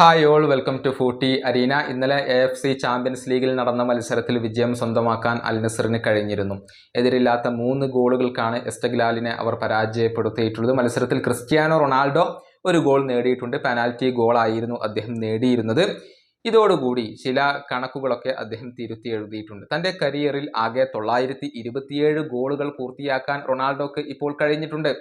Hi all welcome to Footy Arena. ഇന്നലെ A F C champions ലീഗിൽ നടന്ന മത്സരത്തിൽ വിജയം സ്വന്തമാക്കാൻ അൽ നസറിന് കഴിഞ്ഞിരുന്നു. എതിരില്ലാത്ത മൂന്ന് ഗോളുകൾക്കാണ് എസ്റ്റഗ്ലാലിനെ അവർ പരാജയപ്പെടുത്തിയിട്ടുള്ളത്. മത്സരത്തിൽ ക്രിസ്ത്യാനോ റൊണാൾഡോ ഒരു ഗോൾ നേടിയിട്ടുണ്ട്. പെനാൽറ്റി ഗോളായിരുന്നു അദ്ദേഹം നേടിയിരുന്നത്. ഇതോടുകൂടി ചില കണക്കുകളൊക്കെ അദ്ദേഹം തിരുത്തി എഴുതിയിട്ടുണ്ട്. തന്റെ കരിയറിൽ ആകെ തൊള്ളായിരത്തി ഗോളുകൾ പൂർത്തിയാക്കാൻ റൊണാൾഡോക്ക് ഇപ്പോൾ കഴിഞ്ഞിട്ടുണ്ട്.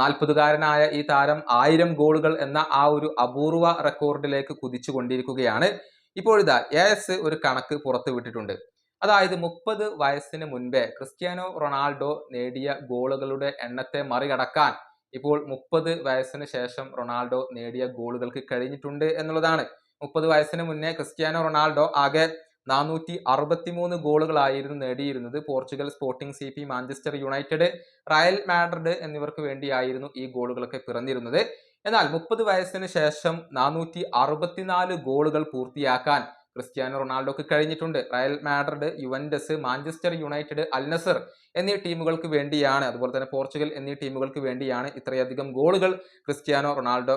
നാൽപ്പതുകാരനായ ഈ താരം ആയിരം ഗോളുകൾ എന്ന ആ ഒരു അപൂർവ റെക്കോർഡിലേക്ക് കുതിച്ചു കൊണ്ടിരിക്കുകയാണ്. ഇപ്പോഴിതാ എ എസ് ഒരു കണക്ക് പുറത്തു വിട്ടിട്ടുണ്ട്. അതായത് മുപ്പത് വയസ്സിന് മുൻപേ ക്രിസ്ത്യാനോ റൊണാൾഡോ നേടിയ ഗോളുകളുടെ എണ്ണത്തെ മറികടക്കാൻ ഇപ്പോൾ മുപ്പത് വയസ്സിന് ശേഷം റൊണാൾഡോ നേടിയ ഗോളുകൾക്ക് കഴിഞ്ഞിട്ടുണ്ട് എന്നുള്ളതാണ്. മുപ്പത് വയസ്സിന് മുന്നേ ക്രിസ്ത്യാനോ റൊണാൾഡോ ആകെ നാനൂറ്റി അറുപത്തിമൂന്ന് ഗോളുകളായിരുന്നു നേടിയിരുന്നത്. Portugal Sporting C P Manchester United Real Madrid എന്നിവർക്ക് വേണ്ടിയായിരുന്നു ഈ ഗോളുകളൊക്കെ പിറന്നിരുന്നത്. എന്നാൽ മുപ്പത് വയസ്സിന് ശേഷം നാനൂറ്റി അറുപത്തിനാല് ഗോളുകൾ പൂർത്തിയാക്കാൻ ക്രിസ്ത്യാനോ റൊണാൾഡോക്ക് കഴിഞ്ഞിട്ടുണ്ട്. Real Madrid Juventus Manchester United Al Nassr എന്നീ ടീമുകൾക്ക് വേണ്ടിയാണ് അതുപോലെ തന്നെ പോർച്ചുഗൽ എന്നീ ടീമുകൾക്ക് വേണ്ടിയാണ് ഇത്രയധികം ഗോളുകൾ ക്രിസ്ത്യാനോ റൊണാൾഡോ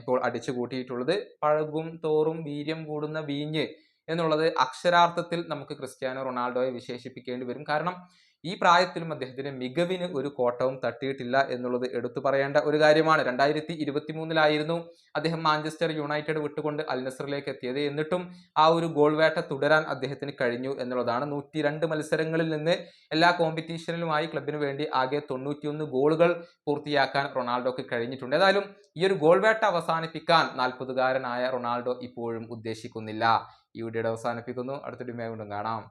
ഇപ്പോൾ അടിച്ചു കൂട്ടിയിട്ടുള്ളത് പഴകും തോറും വീര്യം കൂടുന്ന വീഞ്ഞ് എന്നുള്ളത് അക്ഷരാർത്ഥത്തിൽ നമുക്ക് ക്രിസ്ത്യാനോ റൊണാൾഡോയെ വിശേഷിപ്പിക്കേണ്ടി വരും. കാരണം ഈ പ്രായത്തിലും അദ്ദേഹത്തിന് മികവിന് ഒരു കോട്ടവും തട്ടിയിട്ടില്ല എന്നുള്ളത് എടുത്തു പറയേണ്ട ഒരു കാര്യമാണ്. രണ്ടായിരത്തി ഇരുപത്തി മൂന്നിലായിരുന്നു അദ്ദേഹം മാഞ്ചസ്റ്റർ യുണൈറ്റഡ് വിട്ടുകൊണ്ട് അൽ നസറിലേക്ക് എത്തിയത്. എന്നിട്ടും ആ ഒരു ഗോൾ വേട്ട തുടരാൻ അദ്ദേഹത്തിന് കഴിഞ്ഞു എന്നുള്ളതാണ്. നൂറ്റി രണ്ട് മത്സരങ്ങളിൽ നിന്ന് എല്ലാ കോമ്പറ്റീഷനിലുമായി ക്ലബിന് വേണ്ടി ആകെ തൊണ്ണൂറ്റിയൊന്ന് ഗോളുകൾ പൂർത്തിയാക്കാൻ റൊണാൾഡോക്ക് കഴിഞ്ഞിട്ടുണ്ട്. ഏതായാലും ഈ ഒരു ഗോൾ വേട്ട അവസാനിപ്പിക്കാൻ നാൽപ്പതുകാരനായ റൊണാൾഡോ ഇപ്പോഴും ഉദ്ദേശിക്കുന്നില്ല. ഈ വീഡിയോയുടെ അവസാനിപ്പിക്കുന്നു. അടുത്ത ഡിമേ വീണ്ടും കാണാം.